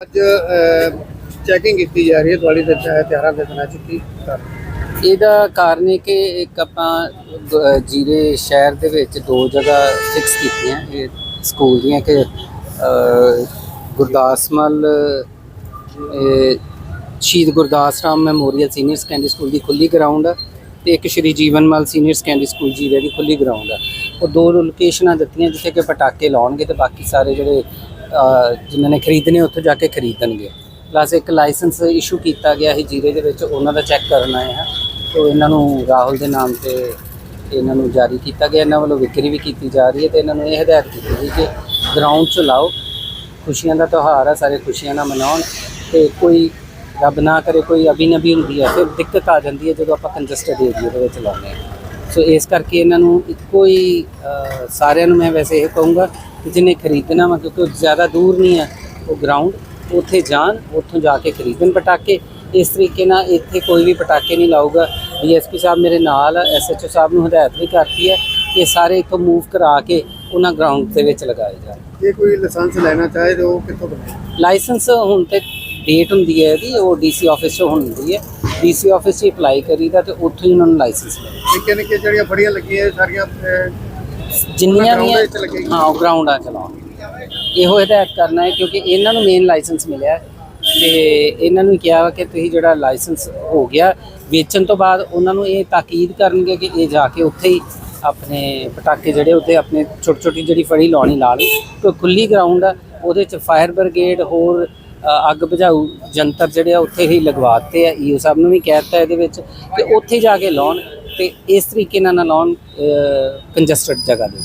ਅੱਜ ਚੈਕਿੰਗ ਕੀਤੀ ਜਾ ਰਹੀ ਹੈ ਦਿਵਾਲੀ ਦੇ ਤਿਉਹਾਰ- ਦੇ ਦਿਨਾਂ 'ਚ ਇਹਦਾ ਕਾਰਨ ਹੈ ਕਿ ਇੱਕ ਆਪਾਂ ਜੀਰੇ ਸ਼ਹਿਰ ਦੇ ਵਿੱਚ ਦੋ ਜਗ੍ਹਾ ਫਿਕਸ ਕੀਤੀਆਂ ਇਹ ਸਕੂਲ ਦੀਆਂ ਕਿ ਅ, Gurdasmal Shaheed Gurdas Ram memorial senior secondary school ਦੀ ਖੁੱਲੀ ਗਰਾਊਂਡ ਆ ਤੇ ਇੱਕ Shri Jeevanmal senior secondary school ਜੀਰੇ ਦੀ ਖੁੱਲੀ ਗਰਾਊਂਡ ਆ। ਉਹ ਦੋ ਲੋਕੇਸ਼ਨਾਂ ਦਿੱਤੀਆਂ ਜਿੱਥੇ ਕਿ ਪਟਾਕੇ ਲਾਉਣਗੇ ਤੇ ਬਾਕੀ ਸਾਰੇ ਜਿਹੜੇ ਜਿਨ੍ਹਾਂ ਨੇ ਖਰੀਦਣੇ ਉੱਥੇ ਜਾ ਕੇ ਖਰੀਦਣਗੇ। ਪਲੱਸ ਇੱਕ ਲਾਇਸੈਂਸ ਇਸ਼ੂ ਕੀਤਾ ਗਿਆ ਹੈ ਜੀਰੇ ਦੇ ਵਿੱਚ, ਉਹਨਾਂ ਦਾ ਚੈੱਕ ਕਰਨ ਆਏ ਹਾਂ। ਤੋ ਇਹਨਾਂ ਨੂੰ ਰਾਹੁਲ ਦੇ ਨਾਮ ਤੇ ਇਹਨਾਂ ਨੂੰ ਜਾਰੀ ਕੀਤਾ ਗਿਆ। ਇਹਨਾਂ ਵੱਲੋਂ ਵਿਕਰੀ ਵੀ ਕੀਤੀ ਜਾ ਰਹੀ ਹੈ ਤੇ ਇਹਨਾਂ ਨੂੰ ਇਹ ਹਦਾਇਤ ਕੀਤੀ ਗਈ ਕਿ ਗਰਾਊਂਡ 'ਚ ਲਾਓ। ਖੁਸ਼ੀਆਂ ਦਾ ਤਿਉਹਾਰ ਆ, ਸਾਰੇ ਖੁਸ਼ੀਆਂ ਨਾਲ ਮਨਾਉਣ। ਤੇ ਕੋਈ ਰੱਬ ਨਾ ਕਰੇ, ਕੋਈ ਅਭੀ ਨਬੀ ਹੁੰਦੀ ਹੈ, ਫਿਰ ਦਿੱਕਤ ਆ ਜਾਂਦੀ ਹੈ ਜਦੋਂ ਆਪਾਂ ਕੰਜਸਟਡ ਏਰੀਆ ਦੇ ਵਿੱਚ ਲਾਉਂਦੇ ਹਾਂ। ਸੋ ਇਸ ਕਰਕੇ ਇਹਨਾਂ ਨੂੰ ਇੱਕੋ ਹੀ ਸਾਰਿਆਂ ਨੂੰ ਮੈਂ ਵੈਸੇ ਇਹ ਕਹੂੰਗਾ ਕਿ ਜਿਹਨੇ ਖਰੀਦਣਾ ਵਾ ਕਿਉਂਕਿ ਉਹ ਜ਼ਿਆਦਾ ਦੂਰ ਨਹੀਂ ਹੈ ਉਹ ਗਰਾਊਂਡ ਉੱਥੇ ਜਾਣ ਉੱਥੋਂ ਜਾ ਕੇ ਖਰੀਦਣ ਪਟਾਕੇ। ਇਸ ਤਰੀਕੇ ਨਾਲ ਇੱਥੇ ਕੋਈ ਵੀ ਪਟਾਕੇ ਨਹੀਂ ਲਾਊਗਾ। ਡੀਐਸਪੀ ਸਾਹਿਬ ਮੇਰੇ ਨਾਲ ਐਸਐਚਓ ਸਾਹਿਬ ਨੂੰ ਹਦਾਇਤ ਵੀ ਕਰਤੀ ਹੈ ਕਿ ਸਾਰੇ ਇੱਥੋਂ ਮੂਵ ਕਰਾ ਕੇ ਉਹਨਾਂ ਗਰਾਊਂਡ ਦੇ ਵਿੱਚ ਲਗਾਏ ਜਾਣ। ਜੇ ਕੋਈ ਲਾਇਸੈਂਸ ਲੈਣਾ ਚਾਹੇ ਤਾਂ ਉਹ ਕਿੱਥੋਂ ਬਣੇ ਲਾਇਸੈਂਸ ਹੁਣ ਤੇ ਡੇਟ ਹੁੰਦੀ ਹੈ ਇਹਦੀ ਉਹ ਡੀਸੀ ਆਫਿਸ 'ਚ ਹੁੰਦੀ ਹੈ। ਡੀਸੀ ਆਫਿਸ 'ਚ ਅਪਲਾਈ ਕਰੀਦਾ ਤੇ ਉੱਥੋਂ ਹੀ ਉਹਨਾਂ ਨੂੰ ਲਾਇਸੈਂਸ ਮਿਲਦਾ ਨਿੱਕੇ ਨਿੱਕੇ ਜਿਹੜੀਆਂ ਫੜੀਆਂ ਲੱਗੀਆਂ ਇਹ ਸਾਰੀਆਂ ਜਿੰਨੀਆਂ ਵੀ ਲੱਗੇਗੀ। ਹਾਂ ਉਹ ਗਰਾਊਂਡਾਂ ਚਲਾਉਣ ਇਹੋ ਹਦਾਇਤ ਕਰਨਾ ਹੈ ਕਿਉਂਕਿ ਇਹਨਾਂ ਨੂੰ ਮੇਨ ਲਾਇਸੈਂਸ ਮਿਲਿਆ ਹੈ। ਤੇ ਇਹਨਾਂ ਨੂੰ ਕਿਹਾ ਵਾ ਕਿ ਤੁਸੀਂ ਜਿਹੜਾ ਲਾਇਸੈਂਸ ਹੋ ਗਿਆ ਵੇਚਣ ਤੋਂ ਬਾਅਦ ਉਹਨਾਂ ਨੂੰ ਇਹ ਤਾਕੀਦ ਕਰਨਗੇ ਕਿ ਇਹ ਜਾ ਕੇ ਉੱਥੇ ਹੀ ਆਪਣੇ ਪਟਾਕੇ ਜਿਹੜੇ ਉੱਤੇ ਆਪਣੇ ਛੋਟੀ ਛੋਟੀ ਜਿਹੜੀ ਫੜੀ ਲਾਉਣੀ ਲਾ ਲਈ ਕੋਈ ਖੁੱਲੀ ਗਰਾਊਂਡ ਆ ਉਹਦੇ ਚ ਫਾਇਰ ਬ੍ਰਿਗੇਡ ਹੋਰ ਅੱਗ ਬੁਝਾਊ ਜੰਤਰ ਜਿਹੜੇ ਆ ਉੱਥੇ ਹੀ ਲਗਵਾਤੇ ਆ, ਈਓ ਸਾਹਿਬ ਨੂੰ ਵੀ ਕਹਿ ਦਿੱਤਾ ਇਹਦੇ ਵਿੱਚ ਕਿ ਉੱਥੇ ਜਾ ਕੇ ਲਾਉਣ ਤੇ ਇਸ ਤਰੀਕੇ ਨਾਲ ਨਾ ਲਾਉਣ ਕੰਜਸਟਡ ਜਗ੍ਹਾ ਦੇ